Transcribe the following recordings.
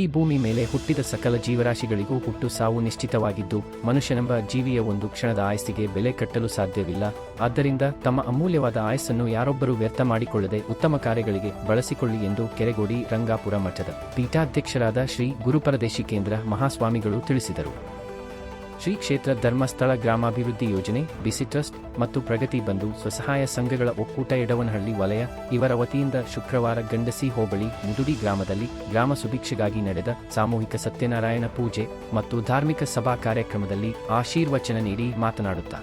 ಈ ಭೂಮಿ ಮೇಲೆ ಹುಟ್ಟಿದ ಸಕಲ ಜೀವರಾಶಿಗಳಿಗೂ ಹುಟ್ಟು ಸಾವು ನಿಶ್ಚಿತವಾಗಿದ್ದು, ಮನುಷ್ಯನೆಂಬ ಜೀವಿಯ ಒಂದು ಕ್ಷಣದ ಆಯಸ್ಸಿಗೆ ಬೆಲೆ ಕಟ್ಟಲು ಸಾಧ್ಯವಿಲ್ಲ. ಆದ್ದರಿಂದ ತಮ್ಮ ಅಮೂಲ್ಯವಾದ ಆಯಸ್ಸನ್ನು ಯಾರೊಬ್ಬರೂ ವ್ಯರ್ಥ ಮಾಡಿಕೊಳ್ಳದೆ ಉತ್ತಮ ಕಾರ್ಯಗಳಿಗೆ ಬಳಸಿಕೊಳ್ಳಿ ಎಂದು ಕೆರೆಗೋಡಿ ರಂಗಾಪುರ ಮಠದ ಪೀಠಾಧ್ಯಕ್ಷರಾದ ಶ್ರೀ ಗುರುಪರದೇಶಿಕೇಂದ್ರ ಮಹಾಸ್ವಾಮಿಗಳು ತಿಳಿಸಿದರು. ಶ್ರೀ ಕ್ಷೇತ್ರ ಧರ್ಮಸ್ಥಳ ಗ್ರಾಮಾಭಿವೃದ್ಧಿ ಯೋಜನೆ, ಬಿಸಿ ಟ್ರಸ್ಟ್ ಮತ್ತು ಪ್ರಗತಿ ಬಂಧು ಸ್ವಸಹಾಯ ಸಂಘಗಳ ಒಕ್ಕೂಟ ಎಡವನಹಳ್ಳಿ ವಲಯ, ಇವರ ವತಿಯಿಂದ ಶುಕ್ರವಾರ ಗಂಡಸಿ ಹೋಬಳಿ ಮುದುಡಿ ಗ್ರಾಮದಲ್ಲಿ ಗ್ರಾಮ ಸುಭಿಕ್ಷೆಗಾಗಿ ನಡೆದ ಸಾಮೂಹಿಕ ಸತ್ಯನಾರಾಯಣ ಪೂಜೆ ಮತ್ತು ಧಾರ್ಮಿಕ ಸಭಾ ಕಾರ್ಯಕ್ರಮದಲ್ಲಿ ಆಶೀರ್ವಚನ ನೀಡಿ ಮಾತನಾಡುತ್ತಾ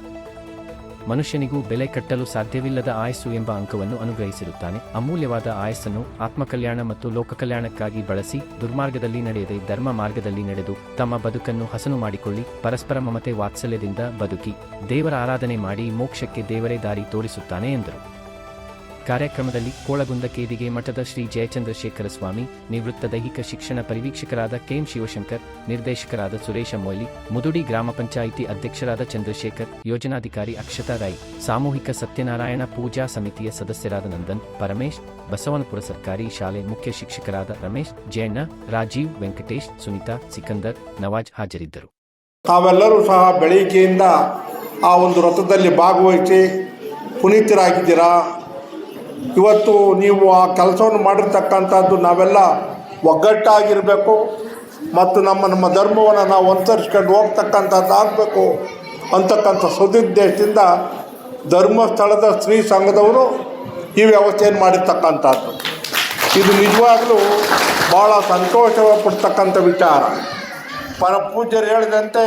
ಮನುಷ್ಯನಿಗೂ ಬೆಲೆ ಕಟ್ಟಲು ಸಾಧ್ಯವಿಲ್ಲದ ಆಯಸ್ಸು ಎಂಬ ಅಂಕವನ್ನು ಅನುಗ್ರಹಿಸಿರುತ್ತಾನೆ. ಅಮೂಲ್ಯವಾದ ಆಯಸ್ಸನ್ನು ಆತ್ಮಕಲ್ಯಾಣ ಮತ್ತು ಲೋಕಕಲ್ಯಾಣಕ್ಕಾಗಿ ಬಳಸಿ ದುರ್ಮಾರ್ಗದಲ್ಲಿ ನಡೆಯದೆ ಧರ್ಮ ಮಾರ್ಗದಲ್ಲಿ ನಡೆದು ತಮ್ಮ ಬದುಕನ್ನು ಹಸನು ಮಾಡಿಕೊಳ್ಳಿ. ಪರಸ್ಪರ ಮಮತೆ ವಾತ್ಸಲ್ಯದಿಂದ ಬದುಕಿ ದೇವರ ಆರಾಧನೆ ಮಾಡಿ ಮೋಕ್ಷಕ್ಕೆ ದೇವರೇ ದಾರಿ ತೋರಿಸುತ್ತಾನೆ ಎಂದರು. ಕಾರ್ಯಕ್ರಮದಲ್ಲಿ ಕೋಳಗುಂದ ಕೇದಿಗೆ ಮಠದ ಶ್ರೀ ಜಯಚಂದ್ರಶೇಖರ ಸ್ವಾಮಿ, ನಿವೃತ್ತ ದೈಹಿಕ ಶಿಕ್ಷಣ ಪರಿವೀಕ್ಷಕರಾದ ಕೆಎಂ ಶಿವಶಂಕರ್, ನಿರ್ದೇಶಕರಾದ ಸುರೇಶ ಮೊಯ್ಲಿ, ಮುದುಡಿ ಗ್ರಾಮ ಪಂಚಾಯಿತಿ ಅಧ್ಯಕ್ಷರಾದ ಚಂದ್ರಶೇಖರ್, ಯೋಜನಾಧಿಕಾರಿ ಅಕ್ಷತಾ ರಾಯ್, ಸಾಮೂಹಿಕ ಸತ್ಯನಾರಾಯಣ ಪೂಜಾ ಸಮಿತಿಯ ಸದಸ್ಯರಾದ ನಂದನ್, ಪರಮೇಶ್, ಬಸವನಪುರ ಸರ್ಕಾರಿ ಶಾಲೆ ಮುಖ್ಯ ಶಿಕ್ಷಕರಾದ ರಮೇಶ್, ಜಯಣ್ಣ, ರಾಜೀವ್, ವೆಂಕಟೇಶ್, ಸುನೀತಾ, ಸಿಕಂದರ್, ನವಾಜ್ ಹಾಜರಿದ್ದರು. ತಾವೆಲ್ಲರೂ ಸಹ ಬೆಳಿಗ್ಗೆಯಿಂದ ಆ ಒಂದು ರಥದಲ್ಲಿ ಭಾಗವಹಿಸಿ ಪುನೀತರಾಗಿದ್ದೀರಾ? ಇವತ್ತು ನೀವು ಆ ಕೆಲಸವನ್ನು ಮಾಡಿರ್ತಕ್ಕಂಥದ್ದು ನಾವೆಲ್ಲ ಒಗ್ಗಟ್ಟಾಗಿರಬೇಕು ಮತ್ತು ನಮ್ಮ ನಮ್ಮ ಧರ್ಮವನ್ನು ನಾವು ಅನುಸರಿಸ್ಕೊಂಡು ಹೋಗ್ತಕ್ಕಂಥದ್ದು ಆಗಬೇಕು ಅಂತಕ್ಕಂಥ ಸದುದ್ದೇಶದಿಂದ ಧರ್ಮಸ್ಥಳದ ಸ್ತ್ರೀ ಸಂಘದವರು ಈ ವ್ಯವಸ್ಥೆಯನ್ನು ಮಾಡಿರ್ತಕ್ಕಂಥದ್ದು. ಇದು ನಿಜವಾಗಲೂ ಭಾಳ ಸಂತೋಷ ಪಡ್ತಕ್ಕಂಥ ವಿಚಾರ. ಪರ ಪೂಜ್ಯರು ಹೇಳಿದಂತೆ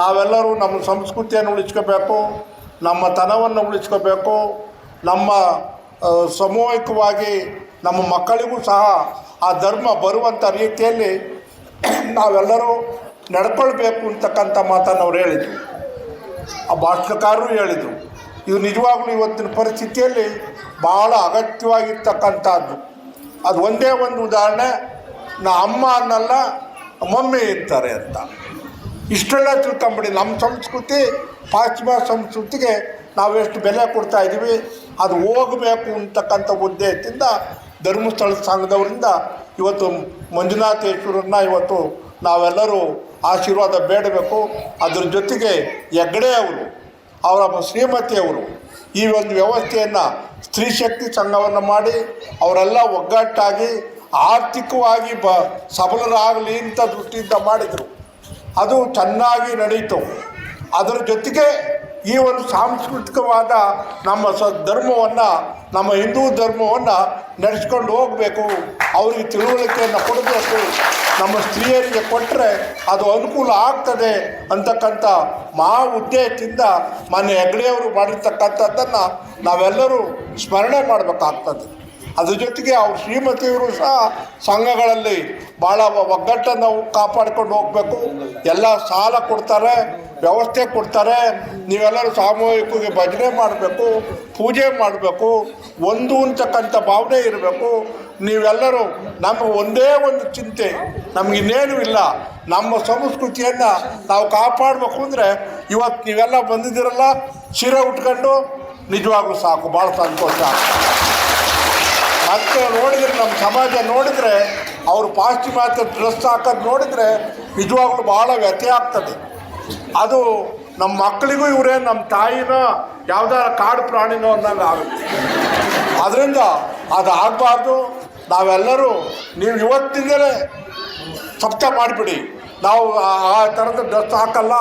ನಾವೆಲ್ಲರೂ ನಮ್ಮ ಸಂಸ್ಕೃತಿಯನ್ನು ಉಳಿಸ್ಕೋಬೇಕು, ನಮ್ಮ ತನವನ್ನು ಉಳಿಸ್ಕೋಬೇಕು, ನಮ್ಮ ಸಾಮೂಹಿಕವಾಗಿ ನಮ್ಮ ಮಕ್ಕಳಿಗೂ ಸಹ ಆ ಧರ್ಮ ಬರುವಂಥ ರೀತಿಯಲ್ಲಿ ನಾವೆಲ್ಲರೂ ನಡ್ಕೊಳ್ಬೇಕು ಅಂತಕ್ಕಂಥ ಮಾತನ್ನು ಅವ್ರು ಹೇಳಿದರು. ಆ ಭಾಷಣಕಾರರು ಹೇಳಿದರು. ಇದು ನಿಜವಾಗ್ಲೂ ಇವತ್ತಿನ ಪರಿಸ್ಥಿತಿಯಲ್ಲಿ ಭಾಳ ಅಗತ್ಯವಾಗಿರ್ತಕ್ಕಂಥದ್ದು. ಅದು ಒಂದೇ ಒಂದು ಉದಾಹರಣೆ, ನಾ ಅಮ್ಮ ಅನ್ನಲ್ಲ, ಮಮ್ಮಿ ಇರ್ತಾರೆ ಅಂತ. ಇಷ್ಟೆಲ್ಲ ತಿಳ್ಕೊಂಬಿಡಿ, ನಮ್ಮ ಸಂಸ್ಕೃತಿ ಪಾಶ್ಚಿಮ ಸಂಸ್ಕೃತಿಗೆ ನಾವು ಎಷ್ಟು ಬೆಲೆ ಕೊಡ್ತಾ ಇದ್ದೀವಿ, ಅದು ಹೋಗಬೇಕು ಅಂತಕ್ಕಂಥ ಉದ್ದೇಶದಿಂದ ಧರ್ಮಸ್ಥಳ ಸಂಘದವರಿಂದ ಇವತ್ತು ಮಂಜುನಾಥೇಶ್ವರನ್ನ ಇವತ್ತು ನಾವೆಲ್ಲರೂ ಆಶೀರ್ವಾದ ಬೇಡಬೇಕು. ಅದರ ಜೊತೆಗೆ ಹೆಗ್ಗಡೆ ಅವರು, ಅವರ ಶ್ರೀಮತಿಯವರು ಈ ಒಂದು ವ್ಯವಸ್ಥೆಯನ್ನು ಸ್ತ್ರೀ ಶಕ್ತಿ ಸಂಘವನ್ನು ಮಾಡಿ ಅವರೆಲ್ಲ ಒಗ್ಗಟ್ಟಾಗಿ ಆರ್ಥಿಕವಾಗಿ ಬ ಸಬಲರಾಗಲಿ ಅಂತ ದೃಷ್ಟಿಯಿಂದ ಮಾಡಿದರು. ಅದು ಚೆನ್ನಾಗಿ ನಡೀತು. ಅದರ ಜೊತೆಗೆ ಈ ಒಂದು ಸಾಂಸ್ಕೃತಿಕವಾದ ನಮ್ಮ ಸ ಧರ್ಮವನ್ನು, ನಮ್ಮ ಹಿಂದೂ ಧರ್ಮವನ್ನು ನಡೆಸ್ಕೊಂಡು ಹೋಗಬೇಕು. ಅವರಿಗೆ ತಿಳುವಳಿಕೆಯನ್ನು ಕೊಡಬೇಕು. ನಮ್ಮ ಸ್ತ್ರೀಯರಿಗೆ ಕೊಟ್ಟರೆ ಅದು ಅನುಕೂಲ ಆಗ್ತದೆ ಅಂತಕ್ಕಂಥ ಮಹಾ ಉದ್ದೇಶದಿಂದ ಮನೆ ಹೆಗ್ಡೆಯವರು ಮಾಡಿರ್ತಕ್ಕಂಥದ್ದನ್ನು ನಾವೆಲ್ಲರೂ ಸ್ಮರಣೆ ಮಾಡಬೇಕಾಗ್ತದೆ. ಅದ್ರ ಜೊತೆಗೆ ಅವ್ರ ಶ್ರೀಮತಿಯವರು ಸಹ ಸಂಘಗಳಲ್ಲಿ ಭಾಳ ಒಗ್ಗಟ್ಟನ್ನು ಕಾಪಾಡ್ಕೊಂಡು ಹೋಗಬೇಕು. ಎಲ್ಲ ಸಾಲ ಕೊಡ್ತಾರೆ, ವ್ಯವಸ್ಥೆ ಕೊಡ್ತಾರೆ. ನೀವೆಲ್ಲರೂ ಸಾಮೂಹಿಕವಾಗಿ ಭಜನೆ ಮಾಡಬೇಕು, ಪೂಜೆ ಮಾಡಬೇಕು, ಒಂದು ಅಂತಕ್ಕಂಥ ಭಾವನೆ ಇರಬೇಕು. ನೀವೆಲ್ಲರೂ ನಮ್ಮ ಒಂದೇ ಒಂದು ಚಿಂತೆ ನಮಗಿನ್ನೇನು ಇಲ್ಲ. ನಮ್ಮ ಸಂಸ್ಕೃತಿಯನ್ನು ನಾವು ಕಾಪಾಡಬೇಕು ಅಂದರೆ ಇವತ್ತು ನೀವೆಲ್ಲ ಬಂದಿದ್ದೀರಲ್ಲ, ಶಿರ ಉಟ್ಕೊಂಡು ನಿಜವಾಗ್ಲೂ ಸಾಕು ಭಾಳ ಸಂತೋಷ. ಮತ್ತೆ ನೋಡಿದರೆ, ನಮ್ಮ ಸಮಾಜ ನೋಡಿದರೆ, ಅವರು ಪಾಶ್ಚಿಮಾತ್ಯ ಡ್ರೆಸ್ ಹಾಕೋದು ನೋಡಿದರೆ ನಿಜವಾಗ್ಲೂ ಭಾಳ ವ್ಯಥೆ ಆಗ್ತದೆ. ಅದು ನಮ್ಮ ಮಕ್ಕಳಿಗೂ ಇವರೇ, ನಮ್ಮ ತಾಯಿನೋ, ಯಾವುದಾರ ಕಾಡು ಪ್ರಾಣಿನೋ ಅನ್ನೋಂಗೆ ಆಗುತ್ತೆ. ಅದರಿಂದ ಅದು ಆಗಬಾರ್ದು ನಾವೆಲ್ಲರೂ ನೀವು ಇವತ್ತಿಂದಲೇ ಸಪ್ತ ಮಾಡಿಬಿಡಿ. ನಾವು ಆ ಥರದ ಡ್ರೆಸ್ ಹಾಕಲ್ಲ,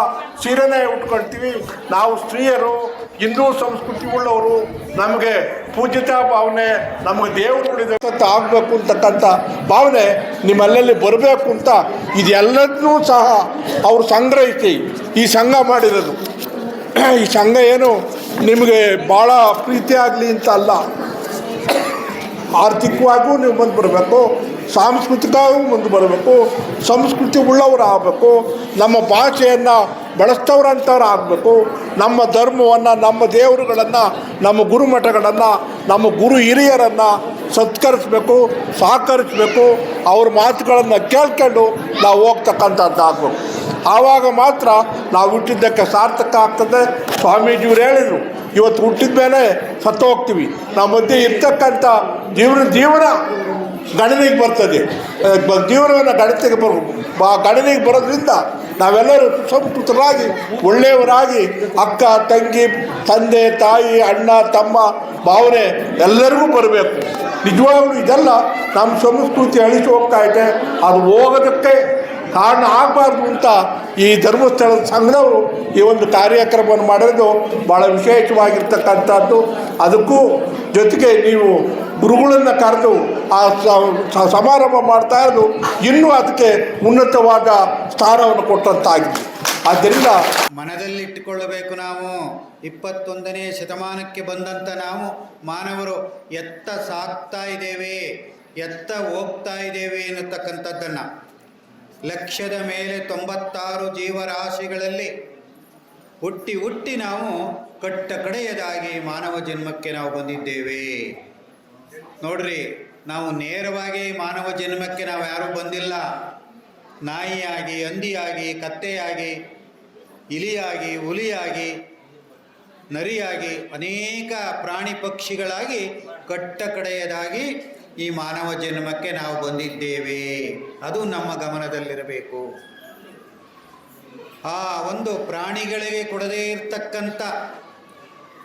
ಸೀರೆನೇ ಉಟ್ಕೊಳ್ತೀವಿ ನಾವು ಸ್ತ್ರೀಯರು ಹಿಂದೂ ಸಂಸ್ಕೃತಿ ಉಳ್ಳವರು ನಮಗೆ ಪೂಜಿತ ಭಾವನೆ, ನಮಗೆ ದೇವರು ಆಗಬೇಕು ಅಂತಕ್ಕಂಥ ಭಾವನೆ ನಿಮ್ಮಲ್ಲಲ್ಲಿ ಬರಬೇಕು ಅಂತ ಇದೆಲ್ಲದನ್ನೂ ಸಹ ಅವರು ಸಂಗ್ರಹಿಸಿ ಈ ಸಂಘ ಮಾಡಿರೋದು. ಈ ಸಂಘ ಏನು ನಿಮಗೆ ಭಾಳ ಪ್ರೀತಿ ಆಗಲಿ ಅಂತ ಅಲ್ಲ. ಆರ್ಥಿಕವಾಗೂ ನೀವು ಮುಂದೆ ಬರಬೇಕು ಸಾಂಸ್ಕೃತಿಕವಾಗೂ ಮುಂದೆ ಬರಬೇಕು ಸಂಸ್ಕೃತಿ ಉಳ್ಳವರು ಆಗಬೇಕು, ನಮ್ಮ ಭಾಷೆಯನ್ನು ಬಳಸ್ತವ್ರಂಥವ್ರು ಆಗಬೇಕು, ನಮ್ಮ ಧರ್ಮವನ್ನು, ನಮ್ಮ ದೇವರುಗಳನ್ನು, ನಮ್ಮ ಗುರುಮಠಗಳನ್ನು, ನಮ್ಮ ಗುರು ಹಿರಿಯರನ್ನು ಸತ್ಕರಿಸ್ಬೇಕು, ಸಹಕರಿಸಬೇಕು, ಅವ್ರ ಮಾತುಗಳನ್ನು ಕೇಳ್ಕೊಂಡು ನಾವು ಹೋಗ್ತಕ್ಕಂಥದ್ದು ಆಗಬೇಕು. ಆವಾಗ ಮಾತ್ರ ನಾವು ಹುಟ್ಟಿದ್ದಕ್ಕೆ ಸಾರ್ಥಕ ಆಗ್ತದೆ. ಸ್ವಾಮೀಜಿಯವರು ಹೇಳಿದರು, ಇವತ್ತು ಹುಟ್ಟಿದ ಮೇಲೆ ಸತ್ತು ಹೋಗ್ತೀವಿ ನಮ್ಮ ಮಧ್ಯೆ ಇರ್ತಕ್ಕಂಥ ಜೀವನ ಜೀವನ ಗಣನೆಗೆ ಬರ್ತದೆ. ಜೀವನವನ್ನು ಗಣತೆಗೆ ಬರ್ ಗಣನೆಗೆ ಬರೋದ್ರಿಂದ ನಾವೆಲ್ಲರೂ ಸಂಸ್ಕೃತರಾಗಿ ಒಳ್ಳೆಯವರಾಗಿ, ಅಕ್ಕ, ತಂಗಿ, ತಂದೆ, ತಾಯಿ, ಅಣ್ಣ, ತಮ್ಮ, ಭಾವನೆ ಎಲ್ಲರಿಗೂ ಬರಬೇಕು. ನಿಜವಾಗ್ಲೂ ಇದೆಲ್ಲ ನಮ್ಮ ಸಂಸ್ಕೃತಿ ಅಳಿಸಿ ಹೋಗ್ತಾ ಇದೆ. ಅದು ಹೋಗೋದಕ್ಕೆ ಕಾರಣ ಆಗಬಾರ್ದು ಅಂತ ಈ ಧರ್ಮಸ್ಥಳದ ಸಂಘದವರು ಈ ಒಂದು ಕಾರ್ಯಕ್ರಮವನ್ನು ಮಾಡಿರೋದು ಭಾಳ ವಿಶೇಷವಾಗಿರ್ತಕ್ಕಂಥದ್ದು. ಅದಕ್ಕೂ ಜೊತೆಗೆ ನೀವು ಗುರುಗಳನ್ನು ಕರೆದು ಆ ಸಮಾರಂಭ ಮಾಡ್ತಾ ಇರೋದು ಇನ್ನೂ ಅದಕ್ಕೆ ಉನ್ನತವಾದ ಸ್ಥಾನವನ್ನು ಕೊಟ್ಟಂತಾಗಿದೆ. ಆದ್ದರಿಂದ ಮನದಲ್ಲಿಟ್ಟುಕೊಳ್ಳಬೇಕು ನಾವು. ಇಪ್ಪತ್ತೊಂದನೇ ಶತಮಾನಕ್ಕೆ ಬಂದಂಥ ನಾವು ಮಾನವರು ಎತ್ತ ಸಾಕ್ತಾ ಇದ್ದೇವೆ, ಎತ್ತ ಹೋಗ್ತಾ ಇದ್ದೇವೆ ಎನ್ನತಕ್ಕಂಥದ್ದನ್ನು. ಲಕ್ಷದ ಮೇಲೆ ತೊಂಬತ್ತಾರು ಜೀವರಾಶಿಗಳಲ್ಲಿ ಹುಟ್ಟಿ ಹುಟ್ಟಿ ನಾವು ಕಟ್ಟ ಕಡೆಯದಾಗಿ ಮಾನವ ಜನ್ಮಕ್ಕೆ ನಾವು ಬಂದಿದ್ದೇವೆ. ನೋಡ್ರಿ, ನಾವು ನೇರವಾಗಿ ಮಾನವ ಜನ್ಮಕ್ಕೆ ನಾವು ಯಾರೂ ಬಂದಿಲ್ಲ. ನಾಯಿಯಾಗಿ, ಹಂದಿಯಾಗಿ, ಕತ್ತೆಯಾಗಿ, ಇಲಿಯಾಗಿ, ಹುಲಿಯಾಗಿ, ನರಿಯಾಗಿ ಅನೇಕ ಪ್ರಾಣಿ ಪಕ್ಷಿಗಳಾಗಿ ಕಟ್ಟ ಕಡೆಯದಾಗಿ ಈ ಮಾನವ ಜನ್ಮಕ್ಕೆ ನಾವು ಬಂದಿದ್ದೇವೆ. ಅದು ನಮ್ಮ ಗಮನದಲ್ಲಿರಬೇಕು. ಆ ಒಂದು ಪ್ರಾಣಿಗಳಿಗೆ ಕೊಡದೇ ಇರತಕ್ಕಂಥ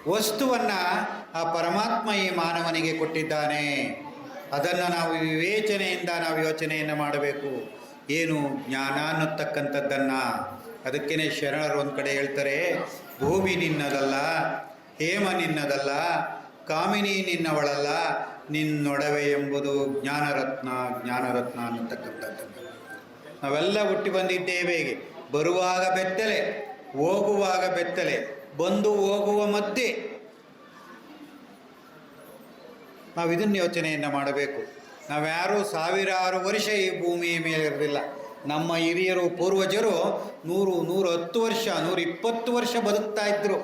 ವಸ್ತುವನ್ನು ಆ ಪರಮಾತ್ಮ ಈ ಮಾನವನಿಗೆ ಕೊಟ್ಟಿದ್ದಾನೆ. ಅದನ್ನು ನಾವು ವಿವೇಚನೆಯಿಂದ ನಾವು ಯೋಚನೆಯನ್ನು ಮಾಡಬೇಕು. ಏನು ಜ್ಞಾನ ಅನ್ನತಕ್ಕಂಥದ್ದನ್ನು. ಅದಕ್ಕೇ ಶರಣರು ಒಂದು ಕಡೆ ಹೇಳ್ತಾರೆ, ಭೂಮಿ ನಿನ್ನದಲ್ಲ, ಹೇಮ ನಿನ್ನದಲ್ಲ, ಕಾಮಿನಿ ನಿನ್ನವಳಲ್ಲ, ನಿನ್ನೊಡವೆ ಎಂಬುದು ಜ್ಞಾನರತ್ನ ಜ್ಞಾನರತ್ನ ಅನ್ನತಕ್ಕಂಥದ್ದು. ನಾವೆಲ್ಲ ಹುಟ್ಟಿ ಬಂದಿದ್ದೇವೆ ಬರುವಾಗ ಬೆತ್ತಲೆ, ಹೋಗುವಾಗ ಬೆತ್ತಲೆ ಬಂದು ಹೋಗುವ ಮಧ್ಯೆ ನಾವು ಇದನ್ನು ಯೋಚನೆಯನ್ನು ಮಾಡಬೇಕು. ನಾವ್ಯಾರೂ ಸಾವಿರಾರು ವರ್ಷ ಈ ಭೂಮಿಯ ಮೇಲೆ ಇರಲಿಲ್ಲ ನಮ್ಮ ಹಿರಿಯರು, ಪೂರ್ವಜರು ನೂರು ನೂರು ಹತ್ತು ವರ್ಷ ನೂರ ಇಪ್ಪತ್ತು ವರ್ಷ ಬದುಕ್ತಾ ಇದ್ದರು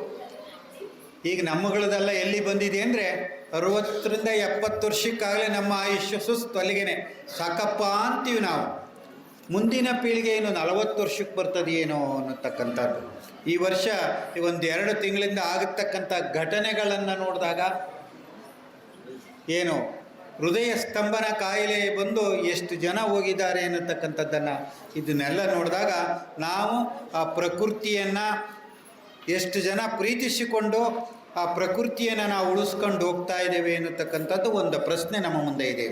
ಈಗ ನಮ್ಮಗಳದೆಲ್ಲ ಎಲ್ಲಿ ಬಂದಿದೆ ಅಂದರೆ ಅರವತ್ತರಿಂದ ಎಪ್ಪತ್ತು ವರ್ಷಕ್ಕಾಗಲೇ ನಮ್ಮ ಆಯುಷ್ಯ ಸುಸ್ತು ಅಲ್ಲಿಗೇನೆ. ಸಾಕಪ್ಪ ಅಂತೀವಿ ನಾವು. ಮುಂದಿನ ಪೀಳಿಗೆ ಏನು ನಲವತ್ತು ವರ್ಷಕ್ಕೆ ಬರ್ತದೇನೋ ಅನ್ನತಕ್ಕಂಥದ್ದು. ಈ ವರ್ಷ ಈ ಒಂದು ಎರಡು ತಿಂಗಳಿಂದ ಆಗತಕ್ಕಂಥ ಘಟನೆಗಳನ್ನು ನೋಡಿದಾಗ ಏನು, ಹೃದಯ ಸ್ತಂಭನ ಕಾಯಿಲೆ ಬಂದು ಎಷ್ಟು ಜನ ಹೋಗಿದ್ದಾರೆ ಅನ್ನತಕ್ಕಂಥದ್ದನ್ನು ಇದನ್ನೆಲ್ಲ ನೋಡಿದಾಗ ನಾವು ಆ ಪ್ರಕೃತಿಯನ್ನು ಎಷ್ಟು ಜನ ಪ್ರೀತಿಸಿಕೊಂಡು ಆ ಪ್ರಕೃತಿಯನ್ನು ನಾವು ಉಳಿಸ್ಕೊಂಡು ಹೋಗ್ತಾ ಇದ್ದೇವೆ ಅನ್ನತಕ್ಕಂಥದ್ದು ಒಂದು ಪ್ರಶ್ನೆ ನಮ್ಮ ಮುಂದೆ ಇದೆ.